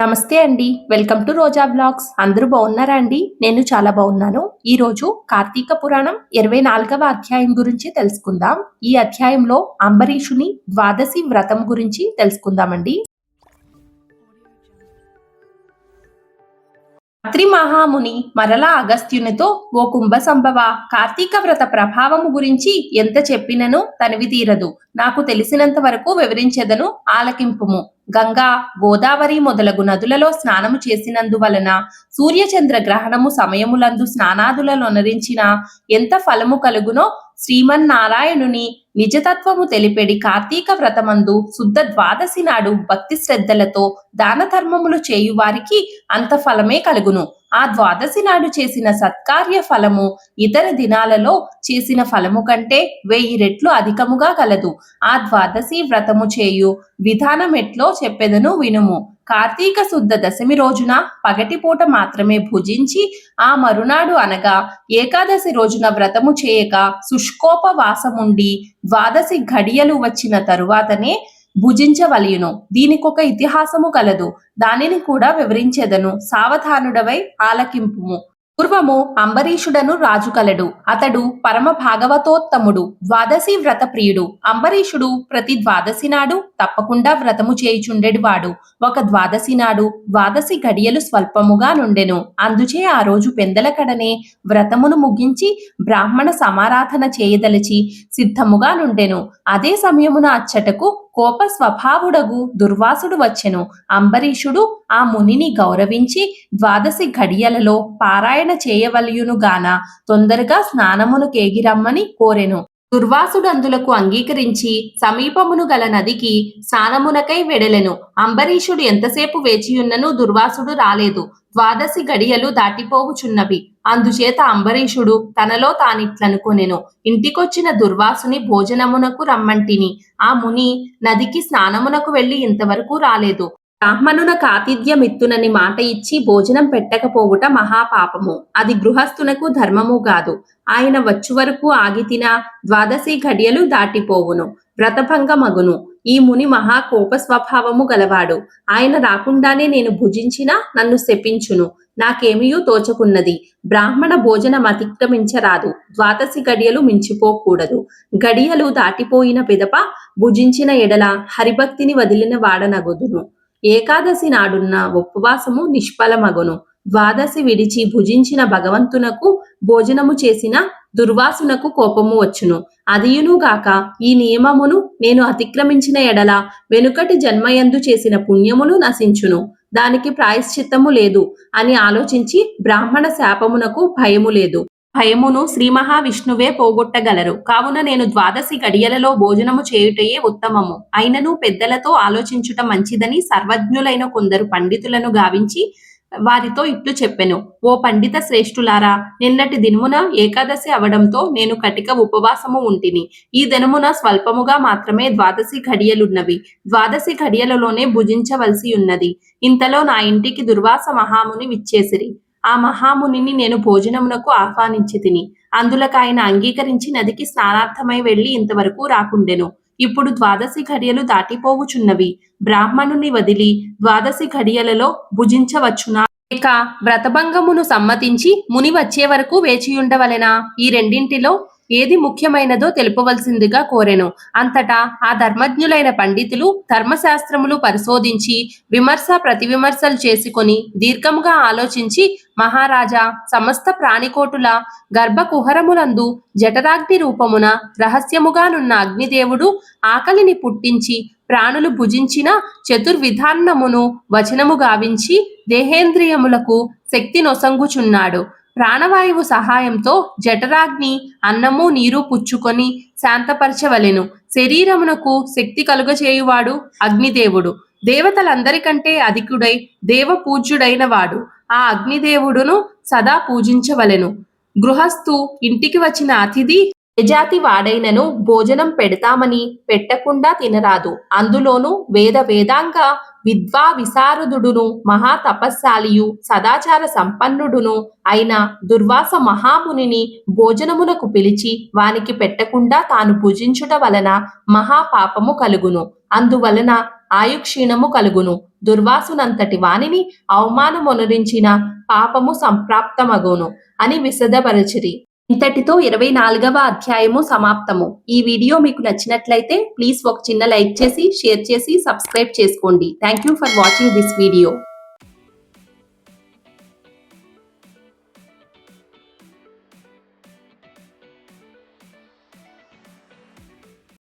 నమస్తే అండి. Welcome to Roja blogs. అందరూ బాగున్నారా అండి? నేను చాలా బాగున్నాను. ఈ రోజు కార్తీక పురాణం ఇరవై నాలుగవ అధ్యాయం గురించి తెలుసుకుందాం. ఈ అధ్యాయంలో అంబరీషుని ద్వాదశి వ్రతం గురించి తెలుసుకుందామండి. అత్రి మహాముని మరలా అగస్త్యునితో ఓ కుంభ సంభవ కార్తీక వ్రత ప్రభావము గురించి ఎంత చెప్పినను తనివి తీరదు. నాకు తెలిసినంత వరకు వివరించెదను ఆలకింపుము. గంగా గోదావరి మొదలగు నదులలో స్నానము చేసినందువలన సూర్యచంద్ర గ్రహణము సమయములందు స్నానాదులనొనరించిన ఎంత ఫలము కలుగునో శ్రీమన్నారాయణుని నిజతత్వము తెలిపెడి కార్తీక వ్రతమందు శుద్ధ ద్వాదశి నాడు భక్తి శ్రద్ధలతో దాన ధర్మములు చేయువారికి అంత ఫలమే కలుగును. ఆ ద్వాదశి నాడు చేసిన సత్కార్య ఫలము ఇతర దినాలలో చేసిన ఫలము కంటే వెయ్యి రెట్లు అధికముగా కలదు. ఆ ద్వాదశి వ్రతము చేయు విధానం ఎట్లో చెప్పెదను వినుము. కార్తీక శుద్ధ దశమి రోజున పగటిపూట మాత్రమే భుజించి ఆ మరునాడు అనగా ఏకాదశి రోజున వ్రతము చేయక శుష్కోపవాసముండి ద్వాదశి ఘడియలు వచ్చిన తరువాతనే భుజించవలయును. దీనికొక ఇతిహాసము కలదు. దానిని కూడా వివరించెదను. సావధానుడవై ఆలకింపుము. పూర్వము అంబరీషుడను రాజు కలడు. అతడు పరమ భాగవతోత్తముడు ద్వాదశి వ్రత ప్రియుడు అంబరీషుడు ప్రతి ద్వాదశి నాడు తప్పకుండా వ్రతము చేయుచుండెడివాడు. ఒక ద్వాదశి నాడు ద్వాదశి గడియలు స్వల్పముగా నుండెను. అందుచే ఆ రోజు పెందల కడనే వ్రతమును ముగించి బ్రాహ్మణ సమారాధన చేయదలిచి సిద్ధముగా నుండెను. అదే సమయమున అచ్చటకు కోప స్వభావుడగు దుర్వాసుడు వచ్చెను. అంబరీషుడు ఆ మునిని గౌరవించి ద్వాదశి ఘడియలలో పారాయణ చేయవలయునుగాన తొందరగా స్నానమును కేగిరమ్మని కోరెను. దుర్వాసుడు అందులకు అంగీకరించి సమీపమును గల నదికి స్నానమునకై వెడలెను. అంబరీషుడు ఎంతసేపు వేచియున్నను దుర్వాసుడు రాలేదు. ద్వాదశి గడియలు దాటిపోవుచున్నవి. అందుచేత అంబరీషుడు తనలో తానిట్లనుకొనెను. ఇంటికొచ్చిన దుర్వాసుని భోజనమునకు రమ్మంటిని. ఆ ముని నదికి స్నానమునకు వెళ్ళి ఇంతవరకు రాలేదు. బ్రాహ్మణునకు ఆతిథ్యమిత్తునని మాట ఇచ్చి భోజనం పెట్టకపోవుట మహాపాపము. అది గృహస్థునకు ధర్మము కాదు. ఆయన వచ్చు వరకు ఆగితిన ద్వాదశి ఘడియలు దాటిపోవును. వ్రతభంగమగును. ఈ ముని మహా కోప స్వభావము గలవాడు. ఆయన రాకుండానే నేను భుజించినా నన్ను శపించును. నాకేమియూ తోచకున్నది. బ్రాహ్మణ భోజనం అతిక్రమించరాదు. ద్వాదశి గడియలు మించిపోకూడదు. గడియలు దాటిపోయిన పిదప భుజించిన ఎడల హరిభక్తిని వదిలిన వాడనగుదును. ఏకాదశి నాడున్న ఉపవాసము నిష్ఫలమగును. ద్వాదశి విడిచి భుజించిన భగవంతునకు భోజనము చేసిన దుర్వాసునకు కోపము వచ్చును. అదియునుగాక ఈ నియమమును నేను అతిక్రమించిన ఎడల వెనుకటి జన్మయందు చేసిన పుణ్యములు నశించును. దానికి ప్రాయశ్చిత్తము లేదు అని ఆలోచించి బ్రాహ్మణ శాపమునకు భయము లేదు. భయమును శ్రీ మహావిష్ణువే పోగొట్టగలరు. కావున నేను ద్వాదశి గడియలలో భోజనము చేయుటయే ఉత్తమము. అయినను పెద్దలతో ఆలోచించుట మంచిదని సర్వజ్ఞులైన కొందరు పండితులను గావించి వారితో ఇట్లు చెప్పెను. ఓ పండిత శ్రేష్ఠులారా నిన్నటి దినమున ఏకాదశి అవడంతో నేను కటిక ఉపవాసము ఉంటిని. ఈ దినమున స్వల్పముగా మాత్రమే ద్వాదశి ఘడియలున్నవి ద్వాదశి ఘడియలలోనే భుజించవలసి ఉన్నది. ఇంతలో నా ఇంటికి దుర్వాస మహాముని విచ్చేసిరి. ఆ మహామునిని నేను భోజనమునకు ఆహ్వానించి తిని అందులకు ఆయన అంగీకరించి నదికి స్నానార్థమై వెళ్ళి ఇంతవరకు రాకుండెను. ఇప్పుడు ద్వాదశి ఘడియలు దాటిపోవుచున్నవి. బ్రాహ్మణుని వదిలి ద్వాదశి ఘడియలలో భుజించవచ్చునా? ఇక వ్రతభంగమును సమ్మతించి ముని వచ్చే వరకు వేచియుండవలెనా? ఈ రెండింటిలో ఏది ముఖ్యమైనదో తెలుపవలసిందిగా కోరెను. అంతటా ఆ ధర్మజ్ఞులైన పండితులు ధర్మశాస్త్రములు పరిశోధించి విమర్శ ప్రతివిమర్శలు చేసుకొని దీర్ఘముగా ఆలోచించి మహారాజా సమస్త ప్రాణికోటుల గర్భకుహరములందు జఠరాగ్ని రూపమున రహస్యముగానున్న అగ్నిదేవుడు ఆకలిని పుట్టించి ప్రాణులు భుజించిన చతుర్విధాన్నమును వచనము గావించి దేహేంద్రియములకు శక్తి నొసంగుచున్నాడు. ప్రాణవాయువు సహాయంతో జఠరాగ్ని అన్నము నీరు పుచ్చుకొని శాంతపరచవలెను. శరీరమునకు శక్తి కలుగచేయువాడు అగ్నిదేవుడు. దేవతలందరికంటే అధికుడై దేవ పూజ్యుడైన వాడు ఆ అగ్నిదేవుడును సదా పూజించవలెను. గృహస్థు ఇంటికి వచ్చిన అతిథి యజాతి వాడైనను భోజనం పెడతామని పెట్టకుండా తినరాదు. అందులోను వేద వేదాంగ విద్వా విశారదుడును మహా సదాచార సంపన్నుడును అయిన దుర్వాస మహామునిని భోజనమునకు పిలిచి వానికి పెట్టకుండా తాను పూజించుట వలన మహాపాపము కలుగును. అందువలన ఆయుక్షీణము కలుగును. దుర్వాసునంతటి వానిని అవమానమునరించిన పాపము సంప్రాప్తమగును అని విశదపరచిరి ఇంతటితో ఇరవై నాలుగవ అధ్యాయము సమాప్తము. ఈ వీడియో మీకు నచ్చినట్లయితే ప్లీజ్ ఒక చిన్న లైక్ చేసి షేర్ చేసి సబ్స్క్రైబ్ చేసుకోండి. Thank you for watching this video